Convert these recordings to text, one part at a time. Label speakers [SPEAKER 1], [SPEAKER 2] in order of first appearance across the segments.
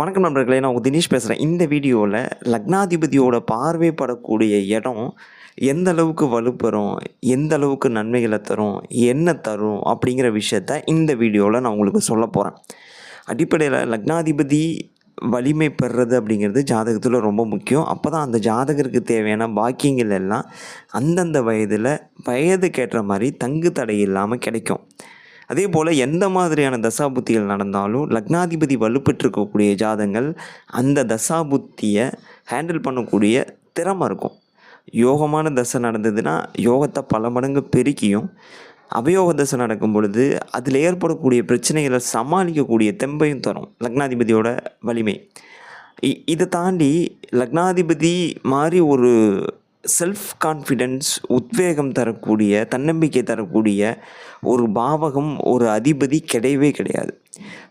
[SPEAKER 1] வணக்கம் நண்பர்களே நான் உங்கள் தினேஷ் பேசுகிறேன் இந்த வீடியோவில் லக்னாதிபதியோட பார்வைப்படக்கூடிய இடம் எந்த அளவுக்கு வலுப்பெறும் எந்த அளவுக்கு நன்மைகளை தரும் என்ன தரும் அப்படிங்கிற விஷயத்த இந்த வீடியோவில் நான் உங்களுக்கு சொல்ல போகிறேன் அடிப்படையில் லக்னாதிபதி வலிமை பெறுறது அப்படிங்கிறது ஜாதகத்தில் ரொம்ப முக்கியம். அப்போ தான் அந்த ஜாதகருக்கு தேவையான பாக்கியங்கள் எல்லாம் அந்தந்த வயதில் வயதுக்கேற்ற மாதிரி தங்கு தடை இல்லாமல் கிடைக்கும். அதே போல் எந்த மாதிரியான தசாபுத்திகள் நடந்தாலும் லக்னாதிபதி வலுப்பெற்றிருக்கக்கூடிய ஜாதங்கள் அந்த தசாபுத்தியை ஹேண்டில் பண்ணக்கூடிய திறமை இருக்கும். யோகமான தசை நடந்ததுன்னா யோகத்தை பல மடங்கு பெருக்கியும். அவயோக தசை நடக்கும் பொழுது அதில் ஏற்படக்கூடிய பிரச்சனைகளை சமாளிக்கக்கூடிய தெம்பையும் தரும் லக்னாதிபதியோட வலிமை. இ இதை தாண்டி லக்னாதிபதி மாதிரி ஒரு செல்ஃப் கான்ஃபிடென்ஸ் உத்வேகம் தரக்கூடிய தன்னம்பிக்கை தரக்கூடிய ஒரு பாவகம் ஒரு அதிபதி கிடையவே கிடையாது.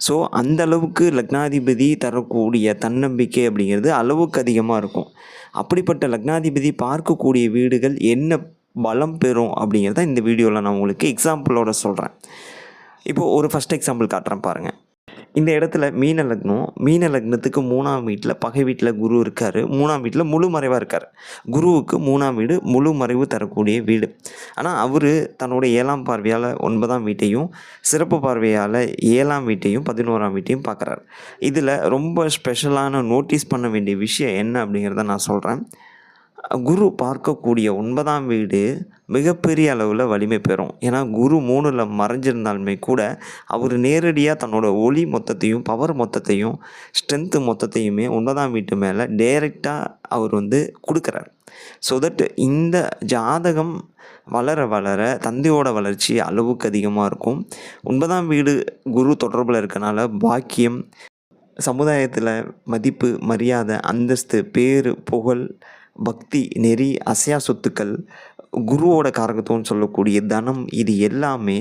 [SPEAKER 1] ஸோ அந்த அளவுக்கு லக்னாதிபதி தரக்கூடிய தன்னம்பிக்கை அப்படிங்கிறது அளவுக்கு அதிகமாக இருக்கும். அப்படிப்பட்ட லக்னாதிபதி பார்க்கக்கூடிய வீடுகள் என்ன பலம் பெறும் அப்படிங்கிறத இந்த வீடியோவில் நான் உங்களுக்கு எக்ஸாம்பிளோட சொல்கிறேன் இப்போது ஒரு ஃபஸ்ட் எக்ஸாம்பிள் காட்டுறேன் பாருங்கள் இந்த இடத்துல மீன லக்னம் மீன லக்னத்துக்கு மூணாம் வீட்டில் பகை வீட்டில் குரு இருக்கார். மூணாம் வீட்டில் முழு மறைவாக இருக்கார். குருவுக்கு மூணாம் வீடு முழு மறைவு தரக்கூடிய வீடு. ஆனால் அவர் தன்னோட ஏழாம் பார்வையால் ஒன்பதாம் வீட்டையும் சிறப்பு பார்வையால் ஏழாம் வீட்டையும் பதினோராம் வீட்டையும் பார்க்குறாரு இதில் ரொம்ப ஸ்பெஷலான நோட்டீஸ் பண்ண வேண்டிய விஷயம் என்ன அப்படிங்கிறத நான் சொல்கிறேன் குரு பார்க்கக்கூடிய ஒன்பதாம் வீடு மிகப்பெரிய அளவில் வலிமை பெறும். ஏன்னா குரு மூணில் மறைஞ்சிருந்தாலுமே கூட அவர் நேரடியாக தன்னோட ஒளி மொத்தத்தையும் பவர் மொத்தத்தையும் ஸ்ட்ரென்த்து மொத்தத்தையுமே ஒன்பதாம் வீட்டு மேலே டைரெக்டாக அவர் வந்து கொடுக்குறார். ஸோ தட் இந்த ஜாதகம் வளர வளர தந்தையோட வளர்ச்சி அளவுக்கு அதிகமாக இருக்கும். ஒன்பதாம் வீடு குரு தொடர்பில் இருக்கனால பாக்கியம் சமுதாயத்தில் மதிப்பு மரியாதை அந்தஸ்து பேர் புகழ் பக்தி நெறி அசையா சொத்துக்கள் குருவோட காரகத்துவம்னு சொல்லக்கூடிய தனம் இது எல்லாமே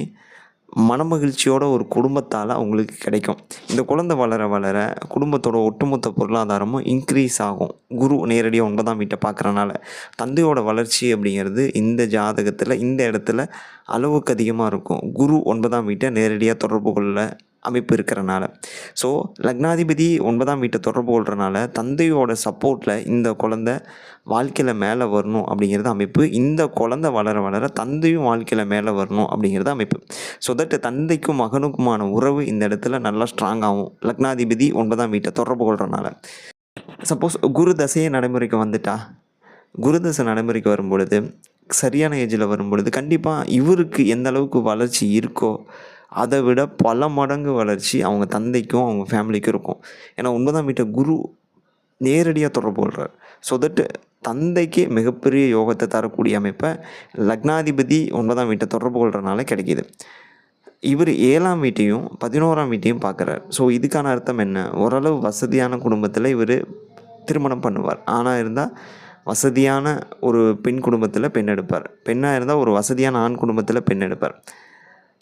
[SPEAKER 1] மனமகிழ்ச்சியோட ஒரு குடும்பத்தால் அவங்களுக்கு கிடைக்கும். இந்த குழந்தை வளர வளர குடும்பத்தோட ஒட்டுமொத்த பொருளாதாரமும் இன்க்ரீஸ் ஆகும். குரு நேரடியாக ஒன்பதாம் வீட்டை பார்க்குறனால தந்தையோட வளர்ச்சி அப்படிங்கிறது இந்த ஜாதகத்தில் இந்த இடத்துல அளவுக்கு அதிகமாக இருக்கும். குரு ஒன்பதாம் வீட்டை நேரடியாக தொடர்பு கொள்ள அமைப்பு இருக்கிறனால. ஸோ லக்னாதிபதி ஒன்பதாம் வீட்டை தொடர்பு கொள்றனால தந்தையோட சப்போர்ட்டில் இந்த குழந்த வாழ்க்கையில் மேலே வரணும் அப்படிங்கிறது அமைப்பு. இந்த குழந்த வளர வளர தந்தையும் வாழ்க்கையில் மேலே வரணும் அப்படிங்கிறது அமைப்பு. ஸோ தட் தந்தைக்கும் மகனுக்குமான உறவு இந்த இடத்துல நல்லா ஸ்ட்ராங் ஆகும். லக்னாதிபதி ஒன்பதாம் வீட்டை தொடர்பு கொள்றனால. சப்போஸ் குரு தசையே நடைமுறைக்கு வந்துட்டா? குரு தசை நடைமுறைக்கு வரும்பொழுது சரியான ஏஜில் வரும்பொழுது கண்டிப்பாக இவருக்கு எந்த அளவுக்கு வளர்ச்சி இருக்கோ அதை விட பல மடங்கு வளர்ச்சி அவங்க தந்தைக்கும் அவங்க ஃபேமிலிக்கும் இருக்கும். ஏன்னா ஒன்பதாம் வீட்டை குரு நேரடியாக தொடர்பு கொள்கிறார் ஸோ தட் தந்தைக்கு மிகப்பெரிய யோகத்தை தரக்கூடிய அமைப்பை லக்னாதிபதி ஒன்பதாம் வீட்டை தொடர்பு கொள்கிறனால கிடைக்கிது. இவர் ஏழாம் வீட்டையும் பதினோராம் வீட்டையும் பார்க்குறார். ஸோ இதுக்கான அர்த்தம் என்ன? ஓரளவு வசதியான குடும்பத்தில் இவர் திருமணம் பண்ணுவார். ஆனால் இருந்தால் வசதியான ஒரு பெண் குடும்பத்தில் பெண் எடுப்பார். பெண்ணாக இருந்தால் ஒரு வசதியான ஆண் குடும்பத்தில் பெண் எடுப்பார்.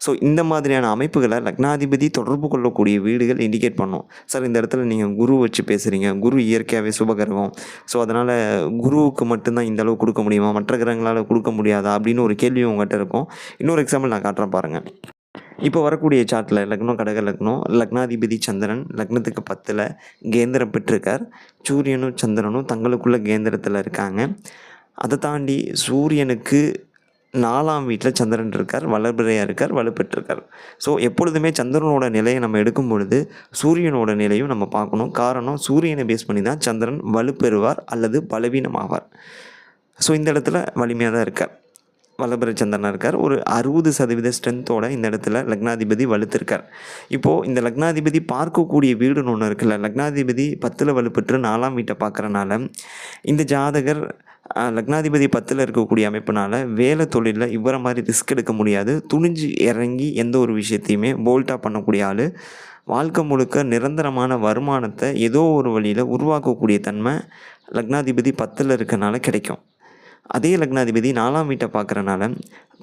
[SPEAKER 1] ஸோ இந்த மாதிரியான அமைப்புகளை லக்னாதிபதி தொடர்பு கொள்ளக்கூடிய வீடுகள் இண்டிகேட் பண்ணும். சார் இந்த இடத்துல நீங்கள் குரு வச்சு பேசுகிறீங்க குரு இயற்கையாகவே சுபகிரகம். ஸோ அதனால் குருவுக்கு மட்டும்தான் இந்த அளவு கொடுக்க முடியுமா? மற்ற கிரகங்களால் கொடுக்க முடியாதா? அப்படின்னு ஒரு கேள்வி உங்கள்கிட்ட இருக்கும். இன்னொரு எக்ஸாம்பிள் நான் காட்டுறேன் பாருங்கள் இப்போ வரக்கூடிய சார்ட்டில் லக்னம் கடக லக்னம் லக்னாதிபதி சந்திரன் லக்னத்துக்கு பத்தில் கேந்திரம் பெற்றிருக்கார். சூரியனும் சந்திரனும் தங்களுக்குள்ள கேந்திரத்தில் இருக்காங்க. அதை தாண்டி சூரியனுக்கு நாலாம் வீட்டில் சந்திரன் இருக்கார் வளர்பிறையாக இருக்கார் வலுப்பெற்றிருக்கார். ஸோ எப்பொழுதுமே சந்திரனோட நிலையை நம்ம எடுக்கும் பொழுது சூரியனோட நிலையும் நம்ம பார்க்கணும். காரணம் சூரியனை பேஸ் பண்ணி தான் சந்திரன் வலுப்பெறுவார் அல்லது பலவீனமாவார். ஸோ இந்த இடத்துல வலிமையாக தான் இருக்கார். வல்லபர சந்திரனாக இருக்கார். ஒரு அறுபது சதவீத ஸ்ட்ரென்த்தோட இந்த இடத்துல லக்னாதிபதி வலுத்திருக்கார். இப்போது இந்த லக்னாதிபதி பார்க்கக்கூடிய வீடுன்னு ஒன்று இருக்குல்ல லக்னாதிபதி பத்தில் வலுப்பெற்று நாலாம் வீட்டை பார்க்குறனால இந்த ஜாதகர் லக்னாதிபதி பத்தில் இருக்கக்கூடிய அமைப்பினால் வேலை தொழிலில் இவரை மாதிரி ரிஸ்க் எடுக்க முடியாது. துணிஞ்சு இறங்கி எந்த ஒரு விஷயத்தையுமே போல்ட்டாக பண்ணக்கூடிய ஆள். வாழ்க்கை முழுக்க நிரந்தரமான வருமானத்தை ஏதோ ஒரு வழியில் உருவாக்கக்கூடிய தன்மை லக்னாதிபதி பத்தில் இருக்கனால கிடைக்கும். அதே லக்னாதிபதி நாலாம் வீட்டை பார்க்குறனால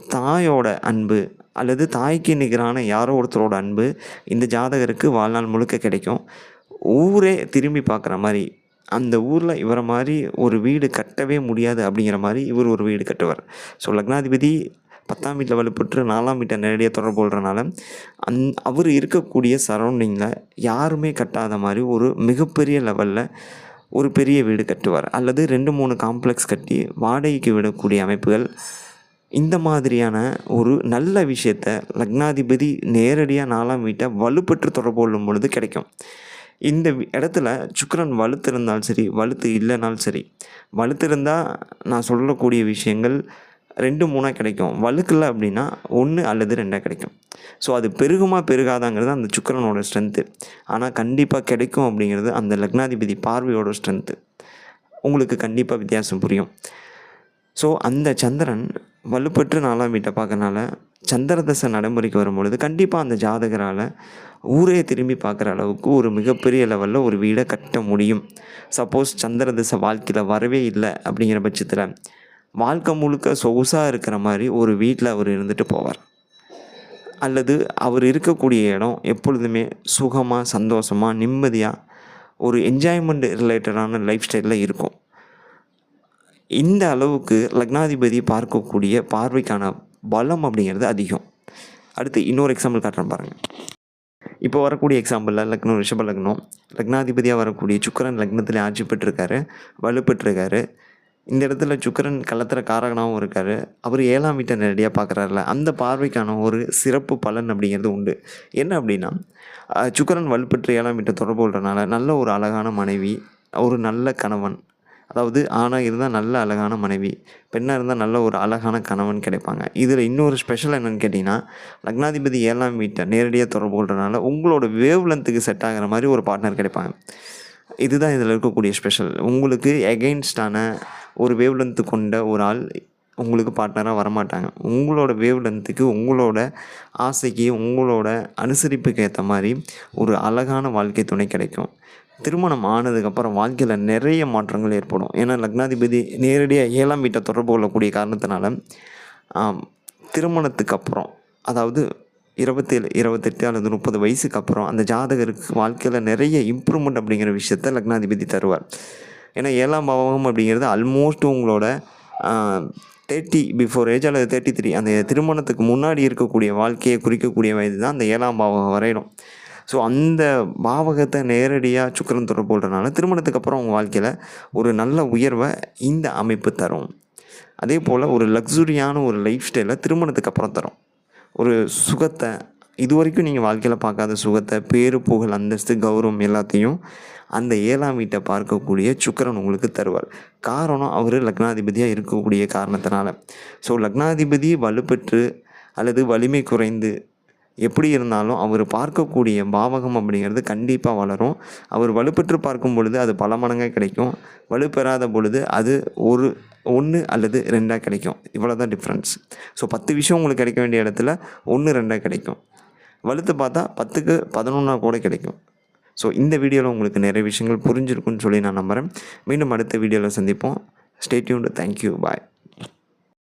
[SPEAKER 1] தாயோட அன்பு அல்லது தாய்க்கு நிகரான யாரோ ஒருத்தரோட அன்பு இந்த ஜாதகருக்கு வாழ்நாள் முழுக்க கிடைக்கும். ஊரே திரும்பி பார்க்குற மாதிரி அந்த ஊரில் இவரை மாதிரி ஒரு வீடு கட்டவே முடியாது அப்படிங்கிற மாதிரி இவர் ஒரு வீடு கட்டுவார். ஸோ லக்னாதிபதி பத்தாம் வீட்டில் வலுப்பெற்று நாலாம் வீட்டை நேரடியாக தொடர்பு கொள்றனால அந் அவர் இருக்கக்கூடிய சரௌண்டிங்கில் யாருமே கட்டாத மாதிரி ஒரு மிகப்பெரிய லெவலில் ஒரு பெரிய வீடு கட்டுவார். அல்லது ரெண்டு மூணு காம்ப்ளெக்ஸ் கட்டி வாடகைக்கு விடக்கூடிய அமைப்புகள். இந்த மாதிரியான ஒரு நல்ல விஷயத்த லக்னாதிபதி நேரடியாக நாலாம் வீட்டை வலுப்பெற்று தொடர்பு கொள்ளும் பொழுது கிடைக்கும். இந்த இடத்துல இடத்துல வலுத்து வலுத்திருந்தாலும் சரி வலுத்து இல்லைனாலும் சரி வலுத்திருந்தால் நான் சொல்லக்கூடிய விஷயங்கள் ரெண்டு மூணாக கிடைக்கும். வலுக்கல அப்படின்னா ஒன்று அல்லது ரெண்டாக கிடைக்கும். ஸோ அது பெருகுமா பெருகாதாங்கிறது அந்த சுக்கரனோட ஸ்ட்ரென்த்து ஆனால் கண்டிப்பாக கிடைக்கும் அப்படிங்கிறது அந்த லக்னாதிபதி பார்வையோட ஸ்ட்ரென்த்து உங்களுக்கு கண்டிப்பாக வித்தியாசம் புரியும். ஸோ அந்த சந்திரன் வலுப்பெற்று நாலாம் வீட்டை பார்க்கறனால சந்திர தசை நடைமுறைக்கு வரும்பொழுது கண்டிப்பாக அந்த ஜாதகரால் ஊரே திரும்பி பார்க்குற அளவுக்கு ஒரு மிகப்பெரிய லெவலில் ஒரு வீடை கட்ட முடியும். சப்போஸ் சந்திர திசை வாழ்க்கையில் வரவே இல்லை அப்படிங்கிற பட்சத்தில் வாழ்க்கை முழுக்க சொகுசாக இருக்கிற மாதிரி ஒரு வீட்டில் அவர் இருந்துட்டு போவார். அல்லது அவர் இருக்கக்கூடிய இடம் எப்பொழுதுமே சுகமாக சந்தோஷமாக நிம்மதியாக ஒரு என்ஜாய்மெண்ட் ரிலேட்டடான லைஃப் ஸ்டைலில் இருக்கும். இந்த அளவுக்கு லக்னாதிபதி பார்க்கக்கூடிய பார்வைக்கான பலம் அப்படிங்கிறது அதிகம். அடுத்து இன்னொரு எக்ஸாம்பிள் காட்டுறேன் பாருங்கள் இப்போ வரக்கூடிய எக்ஸாம்பிளில் லக்னம் ரிஷப லக்னம் லக்னாதிபதியாக வரக்கூடிய சுக்கரன் லக்னத்தில் ஆட்சி பெற்றிருக்காரு வலுப்பெற்றிருக்காரு இந்த இடத்துல சுக்கிரன் களத்திர காரகனாகவும் இருக்கார். அவர் ஏழாம் வீட்டை நேரடியாக பார்க்குறாருல அந்த பார்வைக்கான ஒரு சிறப்பு பலன் அப்படிங்கிறது உண்டு. என்ன அப்படின்னா சுக்கரன் சுக்கிரன் வலுப்பெற்று ஏழாம் வீட்டை தொடர்பு கொள்றதுனால நல்ல ஒரு அழகான மனைவி ஒரு நல்ல கணவன் அதாவது ஆணாக இருந்தால் நல்ல அழகான மனைவி பெண்ணாக இருந்தால் நல்ல ஒரு அழகான கணவன் கிடைப்பாங்க. இதில் இன்னொரு ஸ்பெஷல் என்னென்னு கேட்டிங்கன்னா லக்னாதிபதி ஏழாம் வீட்டை நேரடியாக தொடர்பு கொள்றதுனால உங்களோட வேவ் லென்த்துக்கு செட் ஆகிற மாதிரி ஒரு பார்ட்னர் கிடைப்பாங்க. இதுதான் இதில் இருக்கக்கூடிய ஸ்பெஷல் உங்களுக்கு எகெயின்ஸ்டான ஒரு வேவ் லென்த்து கொண்ட ஒரு ஆள் உங்களுக்கு பார்ட்னராக வரமாட்டாங்க. உங்களோட வேவ் லென்த்துக்கு உங்களோட ஆசைக்கு உங்களோட அனுசரிப்புக்கு ஏற்ற மாதிரி ஒரு அழகான வாழ்க்கை துணை கிடைக்கும். திருமணம் ஆனதுக்கப்புறம் வாழ்க்கையில் நிறைய மாற்றங்கள் ஏற்படும். ஏன்னா லக்னாதிபதி நேரடியாக ஏழாம் வீட்டை தொடர்பு கொள்ளக்கூடிய காரணத்தினால திருமணத்துக்கு அப்புறம் அதாவது இருபத்தேழு இருபத்தெட்டு அல்லது முப்பது வயசுக்கு அப்புறம் அந்த ஜாதகருக்கு வாழ்க்கையில் நிறைய இம்ப்ரூவ்மெண்ட் அப்படிங்கிற விஷயத்த லக்னாதிபதி தருவார். ஏன்னா ஏழாம் பாவகம் அப்படிங்கிறது ஆல்மோஸ்ட் உங்களோட தேர்ட்டி பிஃபோர் ஏஜ் அல்லது தேர்ட்டி த்ரீ அந்த திருமணத்துக்கு முன்னாடி இருக்கக்கூடிய வாழ்க்கையை குறிக்கக்கூடிய வயது தான் அந்த ஏழாம் பாவகம் வரையிடும் ஸோ அந்த பாவகத்தை நேரடியாக சுக்கிரன் தொடர்பு கொள்றதுனால திருமணத்துக்கு அப்புறம் உங்கள் வாழ்க்கையில் ஒரு நல்ல உயர்வை இந்த அமைப்பு தரும். அதே போல் ஒரு லக்ஸுரியான ஒரு லைஃப் ஸ்டைலை திருமணத்துக்கு அப்புறம் தரும். ஒரு சுகத்தை இது வரைக்கும் நீங்கள் வாழ்க்கையில் பார்க்காத சுகத்தை பேரு புகழ் அந்தஸ்து கௌரவம் எல்லாத்தையும் அந்த ஏழாம் வீட்டை பார்க்கக்கூடிய சுக்கரன் உங்களுக்கு தருவார். காரணம் அவர் லக்னாதிபதியாக இருக்கக்கூடிய காரணத்தினால. ஸோ லக்னாதிபதி வலுப்பெற்று அல்லது வலிமை குறைந்து எப்படி இருந்தாலும் அவர் பார்க்கக்கூடிய பாவகம் அப்படிங்கிறது கண்டிப்பாக வளரும். அவர் வலுப்பெற்று பார்க்கும் பொழுது அது பல மடங்காக கிடைக்கும். வலுப்பெறாத பொழுது அது ஒரு ஒன்று அல்லது ரெண்டாக கிடைக்கும். இவ்வளோ தான் டிஃப்ரென்ஸ் ஸோ பத்து விஷயம் உங்களுக்கு கிடைக்க வேண்டிய இடத்துல ஒன்று ரெண்டாக கிடைக்கும். வலுத்து பார்த்தா பத்துக்கு பதினொன்றா கூட கிடைக்கும். ஸோ இந்த வீடியோவில் உங்களுக்கு நிறைய விஷயங்கள் புரிஞ்சிருக்குன்னு சொல்லி நான் நம்புகிறேன் மீண்டும் அடுத்த வீடியோவில் சந்திப்போம். ஸ்டேட்யூண்டு தேங்க்யூ பாய்